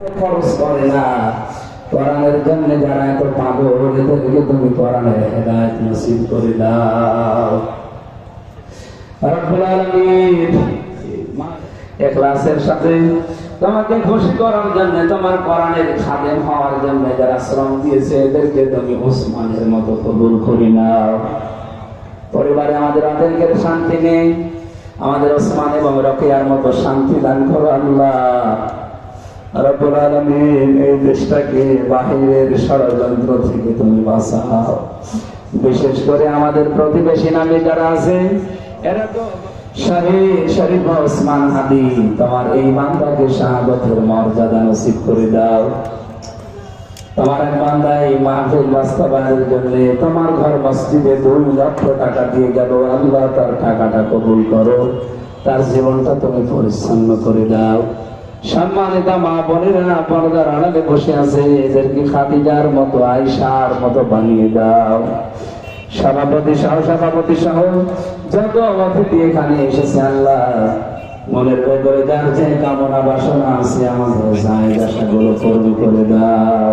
খরচ করে না। জন্য যারা এত পাগল, এদেরকে তুমি হেদায়ত নসিব করে দাও। সাথে তোমাকে খুশি করার জন্য, তোমার কোরআনের খাদেম হওয়ার জন্য যারা শ্রম দিয়েছে, এদেরকে তুমি ওসমানের মতো কবুল করে নাও। পরিবারে আমাদের আদেরকে শান্তি নেই। আমাদের ওসমান এবং রকিয়ার মতো শান্তি দান করো আল্লাহ। রব্বুল এই দেশটাকে বাহিরের ষড়যন্ত্র থেকে তুমি বাঁচাও। বিশেষ করে আমাদের প্রতিবেশী নামে যারা আছে, এরা তো মর্যাদা নসিব করে দাও। তোমার এক বাস্তবায়নের জন্য তোমার ঘর মসজিদে দুই লক্ষ টাকা দিয়ে গেল, আল্লাহ তার টাকাটা কবুল করো। তার জীবনটা তুমি পরিচ্ছন্ন করে দাও। সম্মানিত মা বোনেরা, পর্দার আড়ালে বসে আছে এদেরকে খাদিজার মতো আয়সার মতো বানিয়ে দাও। সভাপতি সহ সভাপতি সহ, যত অতিথি এখানে এসেছে, আল্লাহ মনের ভেতরে যার যে কামনা বাসনা আছে, আমাদের যায় আশাগুলো করবি করে দাও।